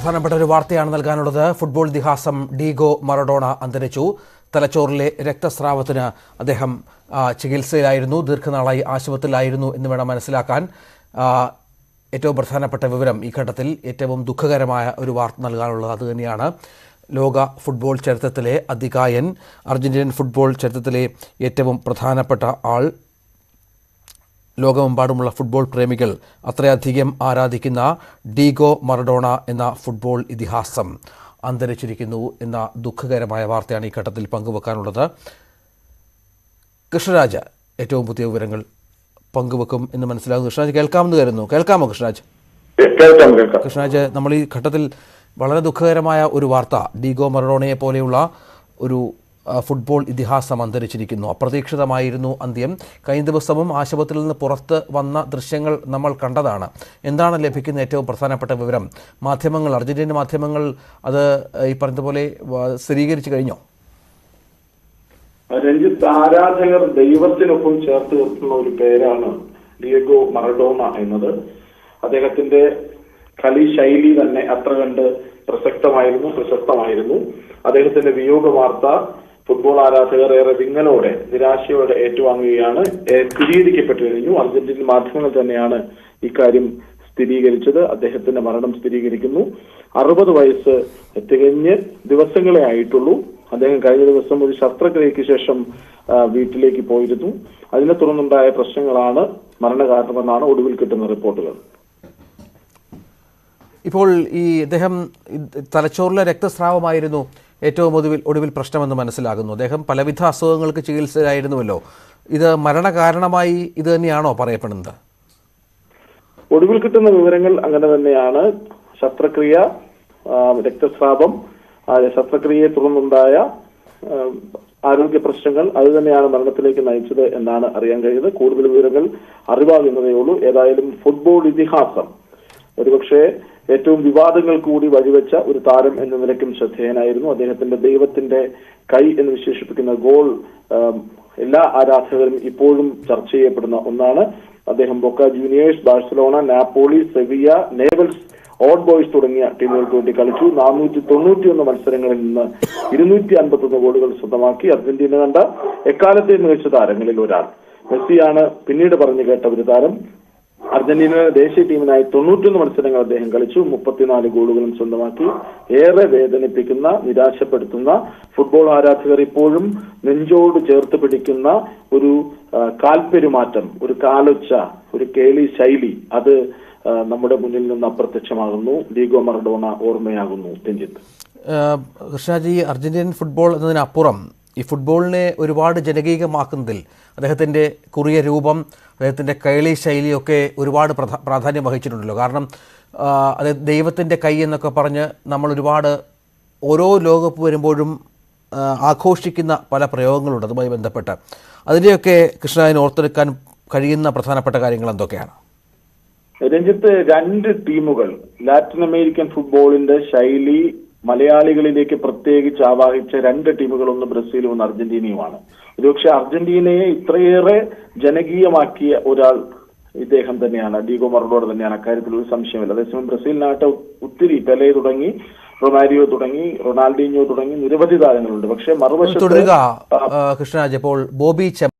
പ്രധാനപ്പെട്ട ഒരു വാർത്തയാണ് നൽകാനുള്ളത്. ഫുട്ബോൾ ഇതിഹാസം ഡീഗോ മറഡോണ അന്തരിച്ചു. തലച്ചോറിലെ രക്തസ്രാവത്തിന് അദ്ദേഹം ചികിത്സയിലായിരുന്നു. ദീർഘനാളായി ആശുപത്രിയിലായിരുന്നു എന്ന് വേണം മനസ്സിലാക്കാൻ. ഏറ്റവും പ്രധാനപ്പെട്ട വിവരം ഈ ഘട്ടത്തിൽ ഏറ്റവും ദുഃഖകരമായ ഒരു വാർത്ത നൽകാനുള്ളത് അതുതന്നെയാണ് ലോക ഫുട്ബോൾ ചരിത്രത്തിലെ അതികായൻ അർജന്റീനൻ ഫുട്ബോൾ ചരിത്രത്തിലെ ഏറ്റവും പ്രധാനപ്പെട്ട ആൾ ലോകമെമ്പാടുമുള്ള ഫുട്ബോൾ പ്രേമികൾ അത്രയധികം ആരാധിക്കുന്ന ഡീഗോ മറഡോണ എന്ന ഫുട്ബോൾ ഇതിഹാസം അന്തരിച്ചിരിക്കുന്നു എന്ന ദുഃഖകരമായ വാർത്തയാണ് ഈ ഘട്ടത്തിൽ പങ്കുവെക്കാനുള്ളത്. കൃഷ്ണരാജ ഏറ്റവും പുതിയ വിവരങ്ങൾ പങ്കുവെക്കും എന്ന് മനസ്സിലാകുന്നു. കൃഷ്ണരാജ് കേൾക്കാമെന്ന് കരുതുന്നു. കേൾക്കാമോ കൃഷ്ണരാജ്? കൃഷ്ണരാജ് നമ്മൾ ഈ ഘട്ടത്തിൽ വളരെ ദുഃഖകരമായ ഒരു വാർത്ത ഡീഗോ മറഡോണയെ പോലെയുള്ള ഒരു ഫുട്ബോൾ ഇതിഹാസം അന്തരിച്ചിരിക്കുന്നു. അപ്രതീക്ഷിതമായിരുന്നു അന്ത്യം. കഴിഞ്ഞ ദിവസവും ആശുപത്രിയിൽ നിന്ന് പുറത്ത് വന്ന ദൃശ്യങ്ങൾ നമ്മൾ കണ്ടതാണ്. എന്താണ് ലഭിക്കുന്ന ഏറ്റവും പ്രധാനപ്പെട്ട വിവരം? മാധ്യമങ്ങൾ അർജന്റീന മാധ്യമങ്ങൾ അത് ഈ പറഞ്ഞതുപോലെ സ്ഥിരീകരിച്ചു കഴിഞ്ഞോ? രഞ്ജിത്ത് ആരാധകർ ദൈവത്തിനൊപ്പം ചേർത്ത് നിർത്തുന്ന ഒരു പേരാണ് ഡിയഗോ മറഡോണ എന്നത്. അദ്ദേഹത്തിന്റെ കളി ശൈലി തന്നെ അത്ര കണ്ട് പ്രസക്തമായിരുന്നു പ്രശസ്തമായിരുന്നു. അദ്ദേഹത്തിന്റെ വിയോഗ വാർത്ത ഫുട്ബോൾ ആരാധകർ ഏറെ വിങ്ങലോടെ നിരാശയോടെ ഏറ്റുവാങ്ങുകയാണ് സ്ഥിരീകരിക്കപ്പെട്ടിരുന്നു. അർജന്റീൻ മാധ്യമങ്ങൾ തന്നെയാണ് ഇക്കാര്യം സ്ഥിരീകരിച്ചത്. അദ്ദേഹത്തിന്റെ മരണം സ്ഥിരീകരിക്കുന്നു. അറുപത് വയസ്സ് തികഞ്ഞ് ദിവസങ്ങളെ ആയിട്ടുള്ളൂ. അദ്ദേഹം കഴിഞ്ഞ ദിവസം ഒരു ശസ്ത്രക്രിയയ്ക്ക് ശേഷം വീട്ടിലേക്ക് പോയിരുന്നു. അതിനെ തുടർന്നുണ്ടായ പ്രശ്നങ്ങളാണ് മരണകാരണമെന്നാണ് ഒടുവിൽ കിട്ടുന്ന റിപ്പോർട്ടുകൾ. ഇപ്പോൾ ഈ ഇദ്ദേഹം തലച്ചോറിലെ രക്തസ്രാവമായിരുന്നു ഏറ്റവും ഒടുവിൽ ഒടുവിൽ പ്രശ്നമെന്ന് മനസ്സിലാകുന്നു. അദ്ദേഹം പലവിധ അസുഖങ്ങൾക്ക് ചികിത്സയിലായിരുന്നുവല്ലോ. ഇത് മരണകാരണമായി ഇത് തന്നെയാണോ പറയപ്പെടുന്നത്? ഒടുവിൽ കിട്ടുന്ന വിവരങ്ങൾ അങ്ങനെ തന്നെയാണ്. ശസ്ത്രക്രിയ രക്തസ്രാവം ശസ്ത്രക്രിയയെ തുടർന്നുണ്ടായ ആരോഗ്യ പ്രശ്നങ്ങൾ അത് തന്നെയാണ് മരണത്തിലേക്ക് നയിച്ചത് എന്നാണ് അറിയാൻ കഴിയുന്നത്. കൂടുതൽ വിവരങ്ങൾ അറിവാകുന്നതേ ഉള്ളൂ. ഏതായാലും ഫുട്ബോൾ ഇതിഹാസം ഒരുപക്ഷെ ഏറ്റവും വിവാദങ്ങൾ കൂടി വഴിവെച്ച ഒരു താരം എന്ന നിലയ്ക്കും ശ്രദ്ധേയനായിരുന്നു. അദ്ദേഹത്തിന്റെ ദൈവത്തിന്റെ കൈ എന്ന് വിശേഷിപ്പിക്കുന്ന ഗോൾ എല്ലാ ആരാധകരും ഇപ്പോഴും ചർച്ച ചെയ്യപ്പെടുന്ന ഒന്നാണ്. അദ്ദേഹം Boca Juniors Barcelona Napoli Sevilla Newell's Old Boys തുടങ്ങിയ ടീമുകൾക്ക് വേണ്ടി കളിച്ചു. നാനൂറ്റി തൊണ്ണൂറ്റിയൊന്ന് മത്സരങ്ങളിൽ നിന്ന് ഇരുന്നൂറ്റി അൻപത്തൊന്ന് ഗോളുകൾ സ്വന്തമാക്കി. അർജന്റീന കണ്ട എക്കാലത്തെ മികച്ച താരങ്ങളിൽ ഒരാൾ. മെസ്സിയാണ് പിന്നീട് പറഞ്ഞു കേട്ട ഒരു താരം. അർജന്റീന ദേശീയ ടീമിനായി തൊണ്ണൂറ്റൊന്ന് മത്സരങ്ങൾ അദ്ദേഹം കളിച്ചു. മുപ്പത്തിനാല് ഗോളുകളും സ്വന്തമാക്കി. ഏറെ വേദനിപ്പിക്കുന്ന നിരാശപ്പെടുത്തുന്ന ഫുട്ബോൾ ആരാധകർ ഇപ്പോഴും നെഞ്ചോട് ചേർത്ത് പിടിക്കുന്ന ഒരു കാൽപെരുമാറ്റം ഒരു കാലൊച്ച ഒരു കേളി ശൈലി അത് നമ്മുടെ മുന്നിൽ നിന്ന് അപ്രത്യക്ഷമാകുന്നു. ഡീഗോ മറഡോണ ഓർമ്മയാകുന്നു. രഞ്ജിത്ത്. കൃഷ്ണാജി അർജന്റീനൻ ഫുട്ബോൾ എന്നതിനപ്പുറം ഈ ഫുട്ബോളിനെ ഒരുപാട് ജനകീയമാക്കുന്നതിൽ അദ്ദേഹത്തിന്റെ കുറിയ രൂപം അദ്ദേഹത്തിന്റെ കൈളി ശൈലിയൊക്കെ ഒരുപാട് പ്രധാ പ്രാധാന്യം വഹിച്ചിട്ടുണ്ടല്ലോ. കാരണം അത് ദൈവത്തിന്റെ കൈ എന്നൊക്കെ പറഞ്ഞ് നമ്മൾ ഒരുപാട് ഓരോ ലോകകപ്പ് വരുമ്പോഴും ആഘോഷിക്കുന്ന പല പ്രയോഗങ്ങളുണ്ട് അതുമായി ബന്ധപ്പെട്ട്. അതിനെയൊക്കെ കൃഷ്ണന് ഓർത്തെടുക്കാൻ കഴിയുന്ന പ്രധാനപ്പെട്ട കാര്യങ്ങൾ എന്തൊക്കെയാണ്? രഞ്ജിത്ത് രണ്ട് ടീമുകൾ ലാറ്റിൻ അമേരിക്കൻ ഫുട്ബോളിന്റെ ശൈലി മലയാളികളിലേക്ക് പ്രത്യേകിച്ച് ആവാഹിച്ച രണ്ട് ടീമുകൾ ഒന്ന് ബ്രസീലും ഒന്ന് അർജന്റീനയുമാണ്. ഒരുപക്ഷെ അർജന്റീനയെ ഇത്രയേറെ ജനകീയമാക്കിയ ഒരാൾ ഇദ്ദേഹം തന്നെയാണ്. ഡീഗോ മറഡോണ തന്നെയാണ്. അക്കാര്യത്തിൽ ഒരു സംശയമില്ല അതേസമയം ബ്രസീലിനായിട്ട് ഒത്തിരി പെലെ തുടങ്ങി റൊമാരിയോ തുടങ്ങി റൊണാൾഡീഞ്ഞോ തുടങ്ങി നിരവധി താരങ്ങളുണ്ട്. പക്ഷെ മറുവശത്ത് കൃഷ്ണരാജ് ഇപ്പോൾ ബോബി ചെമ്മ